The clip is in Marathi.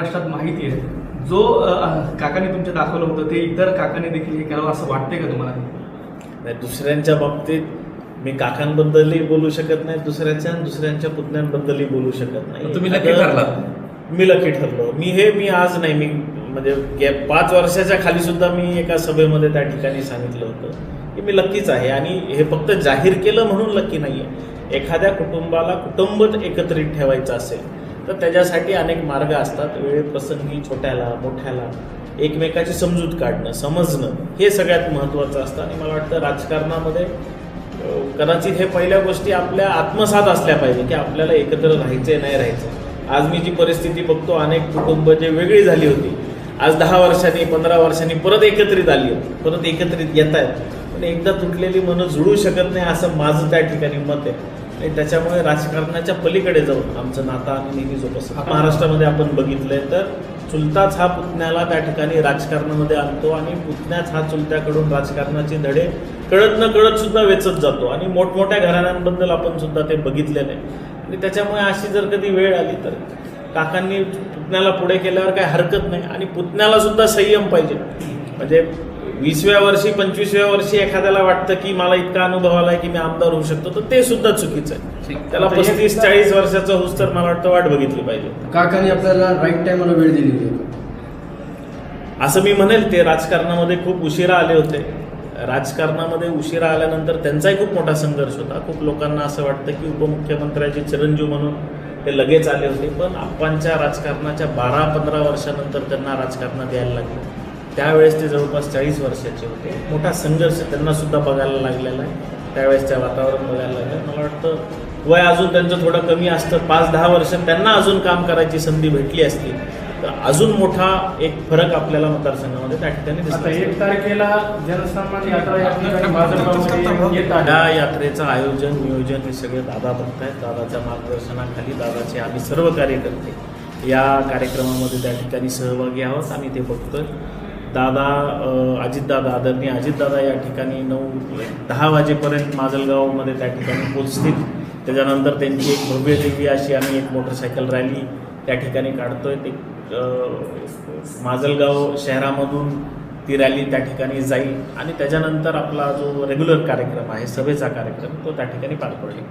लक्षात माहिती आहे. जो काकांनी तुमच्या दाखवलं होतं ते इतर काकांनी देखील हे करावं असं वाटतंय का तुम्हाला? नाही दुसऱ्यांच्या बाबतीत मी काकांबद्दलही बोलू शकत नाही दुसऱ्याच्या दुसऱ्यांच्या पुतण्यांबद्दलही बोलू शकत नाही. तुम्ही लकी आता ठरलात. मी लकी ठरलो. मी हे मी आज नाही मी म्हणजे गे- पाच वर्षाच्या खाली सुद्धा मी एका सभेमध्ये त्या ठिकाणी सांगितलं होतं की मी लकीच आहे. आणि हे फक्त जाहीर केलं म्हणून लकी नाहीये. एखाद्या कुटुंबाला कुटुंब एकत्रित ठेवायचं असेल तर त्याच्यासाठी अनेक मार्ग असतात. वेळप्रसंगी छोट्याला मोठ्याला एकमेकाची समजूत काढणं समजणं हे सगळ्यात महत्त्वाचं असतं. आणि मला वाटतं राजकारणामध्ये कदाचित हे पहिल्या गोष्टी आपल्या आत्मसात असल्या पाहिजे की आपल्याला एकत्र राहायचंय नाही राहायचं आज मी जी परिस्थिती बघतो अनेक कुटुंब जे वेगळी झाली होती. आज दहा वर्षांनी पंधरा वर्षांनी परत एकत्रित आली परत एकत्रित येत आहेत पण एकदा तुटलेली मनं जुळू शकत नाही असं माझं त्या ठिकाणी मत आहे. आणि त्याच्यामुळे राजकारणाच्या पलीकडे जाऊन आमचं नातं आम्ही नेहमी जोपासतो. महाराष्ट्रामध्ये आपण बघितलंय तर चुलताच हा पुतण्याला त्या ठिकाणी राजकारणामध्ये आणतो आणि पुतण्याच हा चुलत्याकडून राजकारणाचे धडे कळत न कळत सुद्धा वेचत जातो. आणि मोठमोठ्या घराण्यांबद्दल आपण सुद्धा ते बघितलेलं आहे. आणि त्याच्यामुळे अशी जर कधी वेळ आली तर काकांनी पुतण्याला पुढे केल्यावर काही हरकत नाही. आणि पुतण्याला सुद्धा संयम पाहिजे. म्हणजे वीसव्या वर्षी पंचवीसव्या वर्षी एखाद्याला वाटतं की मला इतका अनुभव आलाय की मी आमदार होऊ शकतो तर ते सुद्धा चुकीचं आहे. त्याला पस्तीस चाळीस वर्षाचं होऊस तर मला वाटतं वाट बघितली पाहिजे. काकाने आपल्याला राईट टाइमला वेळ दिली होती. असं मी म्हणेल ते राजकारणामध्ये खूप उशिरा आले होते. राजकारणामध्ये उशिरा आल्यानंतर त्यांचाही खूप मोठा संघर्ष होता. खूप लोकांना असं वाटतं की उपमुख्यमंत्र्याचे चिरंजीव म्हणून ते लगेच आले होते पण आप्पांच्या राजकारणाच्या बारा पंधरा वर्षानंतर त्यांना राजकारणात यायला लागलं. त्यावेळेस ते जवळपास चाळीस वर्षाचे होते. मोठा संघर्ष त्यांना सुद्धा बघायला लागलेला आहे. त्यावेळेस त्या वातावरण बघायला लागलं मला वाटतं वय अजून त्यांचं थोडं कमी असतं. पाच दहा वर्ष त्यांना अजून काम करायची संधी भेटली असती तर अजून मोठा एक फरक आपल्याला मतदारसंघामध्ये त्या ठिकाणी आता दिसतो एक तारखेला जनसन्मान यात्रा या यात्रेचं आयोजन नियोजन हे सगळे दादा बघतायत. दादाच्या मार्गदर्शनाखाली दादाचे आम्ही सर्व कार्यकर्ते या कार्यक्रमामध्ये त्या ठिकाणी सहभागी आहोत. आम्ही ते बघतोय. दादा अ, अजितदादा आदरणीय अजितदादा या ठिकाणी नऊ दहा वाजेपर्यंत माजलगावमध्ये त्या ठिकाणी पोचतील त्याच्यानंतर त्यांची एक भव्य दिव्य अशी आम्ही एक मोटरसायकल रॅली त्या ठिकाणी काढतोय. ते माजलगाव शहरामधून ती रॅली त्या ठिकाणी जाईल आणि त्याच्यानंतर आपला जो रेग्युलर कार्यक्रम आहे सभेचा कार्यक्रम तो त्या ठिकाणी पार पडेल.